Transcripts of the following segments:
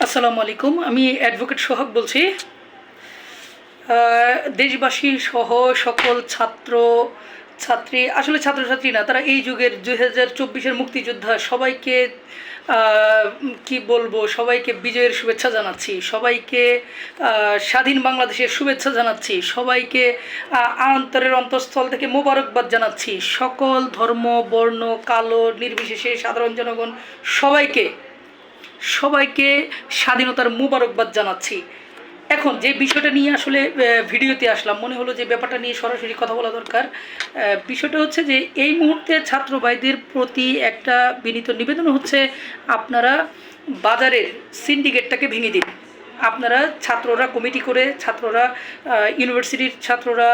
আসসালামু আলাইকুম। আমি অ্যাডভোকেট সোহাগ বলছি। দেশবাসী সহ সকল ছাত্র ছাত্রী আসলে ছাত্রছাত্রী না তারা এই যুগের দুই হাজার চব্বিশের মুক্তিযোদ্ধা সবাইকে কি বলব সবাইকে বিজয়ের শুভেচ্ছা জানাচ্ছি সবাইকে স্বাধীন বাংলাদেশের শুভেচ্ছা জানাচ্ছি সবাইকে আহ, অন্তরের অন্তঃস্থল থেকে মোবারকবাদ জানাচ্ছি সকল ধর্ম বর্ণ কালো নির্বিশেষে সাধারণ জনগণ সবাইকে সবাইকে স্বাধীনতার মুবারকবাদ জানাচ্ছি। এখন যে বিষয়টা নিয়ে আসলে ভিডিওতে আসলাম, মনে হলো যে ব্যাপারটা নিয়ে সরাসরি কথা বলা দরকার। বিষয়টা হচ্ছে যে এই মুহূর্তে ছাত্র ভাইদের প্রতি একটা বিনীত নিবেদন হচ্ছে, আপনারা বাজারের সিন্ডিকেটটাকে ভেঙে দিন। আপনারা ছাত্ররা কমিটি করে, ছাত্ররা ইউনিভার্সিটির ছাত্ররা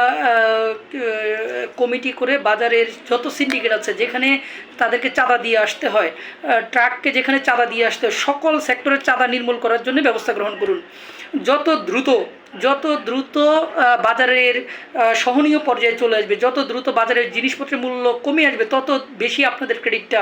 কমিটি করে বাজারের যত সিন্ডিকেট আছে যেখানে তাদেরকে চাঁদা দিয়ে আসতে হয় ট্রাককে যেখানে চাঁদা দিয়ে আসতে হয়, সকল সেক্টরের চাঁদা নির্মূল করার জন্য ব্যবস্থা গ্রহণ করুন। যত দ্রুত যত দ্রুত বাজারের সহনীয় পর্যায়ে চলে আসবে, যত দ্রুত বাজারের জিনিসপত্রের মূল্য কমে আসবে, তত বেশি আপনাদের ক্রেডিটটা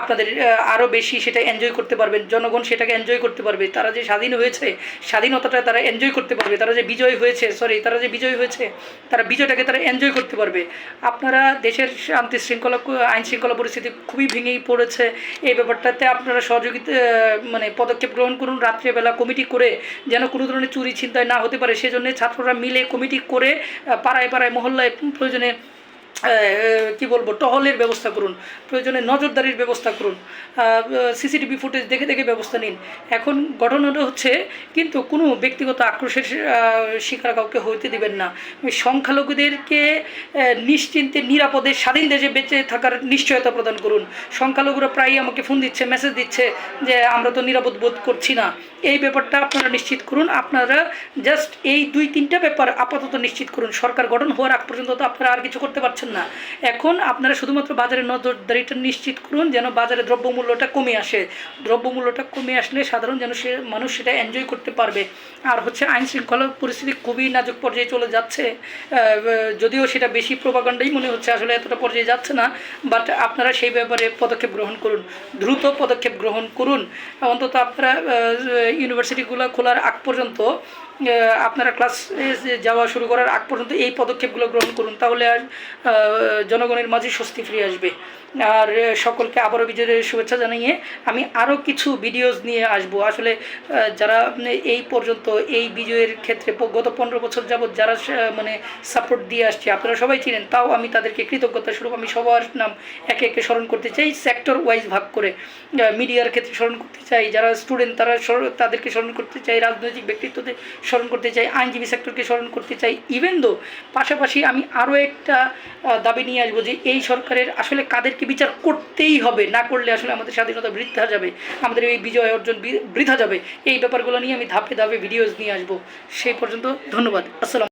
আপনাদের আরও বেশি সেটা এনজয় করতে পারবেন। জনগণ সেটাকে এনজয় করতে পারবে। তারা যে স্বাধীন হয়েছে, স্বাধীনতাটা তারা এনজয় করতে পারবে। তারা যে বিজয় হয়েছে সরি তারা যে বিজয় হয়েছে, তারা বিজয়টাকে তারা এনজয় করতে পারবে। আপনারা দেশের শান্তি শৃঙ্খলা, আইন শৃঙ্খলা পরিস্থিতি খুবই ভেঙেই পড়েছে। এই ব্যাপারটাতে আপনারা সহযোগিতা মানে পদক্ষেপ গ্রহণ করুন। রাত্রেবেলা কমিটি করে যেন কোনো ধরনের চুরি ছিনতাই না হতে পারে। সেজন্য ছাত্ররা মিলে কমিটি করে পাড়ায় পাড়ায় মহল্লায় প্রয়োজনে কি বলব, টহলের ব্যবস্থা করুন, প্রয়োজনে নজরদারির ব্যবস্থা করুন সিসিটিভি ফুটেজ দেখে দেখে ব্যবস্থা নিন। এখন ঘটনাটা হচ্ছে, কিন্তু কোনো ব্যক্তিগত আক্রোশের শিকার কাউকে হইতে দিবেন না। সংখ্যালঘুদেরকে নিশ্চিন্তে, নিরাপদে, স্বাধীন দেশে বেঁচে থাকার নিশ্চয়তা প্রদান করুন। সংখ্যালঘুরা প্রায়ই আমাকে ফোন দিচ্ছে, মেসেজ দিচ্ছে যে, আমরা তো নিরাপদ বোধ করছি না। এই ব্যাপারটা আপনারা নিশ্চিত করুন। আপনারা জাস্ট এই দুই তিনটা ব্যাপার আপাতত নিশ্চিত করুন। সরকার গঠন হওয়ার আগ পর্যন্ত তো আপনারা আর কিছু করতে পারছেন না। এখন আপনারা শুধুমাত্র বাজারে নজরদারিটা নিশ্চিত করুন যেন বাজারে দ্রব্যমূল্যটা কমে আসে। দ্রব্যমূল্যটা কমে আসলে সাধারণ যেন সে মানুষ সেটা এনজয় করতে পারবে। আর হচ্ছে আইন শৃঙ্খলা পরিস্থিতি খুবই নাজুক পর্যায়ে চলে যাচ্ছে। যদিও সেটা বেশি প্রভাকাণ্ডই মনে হচ্ছে, আসলে এতটা পর্যায়ে যাচ্ছে না বাট আপনারা সেই ব্যাপারে পদক্ষেপ গ্রহণ করুন। দ্রুত পদক্ষেপ গ্রহণ করুন। অন্তত আপনারা ইউনিভার্সিটিগুলো খোলার আগ পর্যন্ত আপনারা ক্লাস যাওয়া শুরু করার আগ পর্যন্ত এই পদক্ষেপগুলো গ্রহণ করুন। তাহলে আর জনগণের মাঝে স্বস্তি ফিরে আসবে। আর সকলকে আবারও বিজয়ের শুভেচ্ছা জানিয়ে আমি আরও কিছু ভিডিওস নিয়ে আসব। আসলে যারা এই পর্যন্ত এই বিজয়ের ক্ষেত্রে গত পনেরো বছর যাবৎ যারা মানে সাপোর্ট দিয়ে আসছে, আপনারা সবাই চিনেন, তাও আমি তাদেরকে কৃতজ্ঞতা স্বরূপ আমি সবার নাম একে একে স্মরণ করতে চাই সেক্টর ওয়াইজ ভাগ করে মিডিয়ার ক্ষেত্রে স্মরণ করতে চাই, যারা স্টুডেন্ট তারা তাদেরকে স্মরণ করতে চাই, রাজনৈতিক ব্যক্তিত্বদের স্মরণ করতে চাই, আইনজীবী সেক্টরকে স্মরণ করতে চাই ইভেন দো পাশাপাশি আমি আরও একটা দাবি নিয়ে আসব যে এই সরকারের আসলে কাদেরকে বিচার করতেই হবে, না করলে আসলে আমাদের স্বাধীনতা বৃদ্ধা যাবে, আমাদের এই বিজয় অর্জন বৃদ্ধা যাবে। এই ব্যাপারগুলো নিয়ে আমি ধাপে ধাপে ভিডিওস নিয়ে আসব। সেই পর্যন্ত ধন্যবাদ। আসসালাম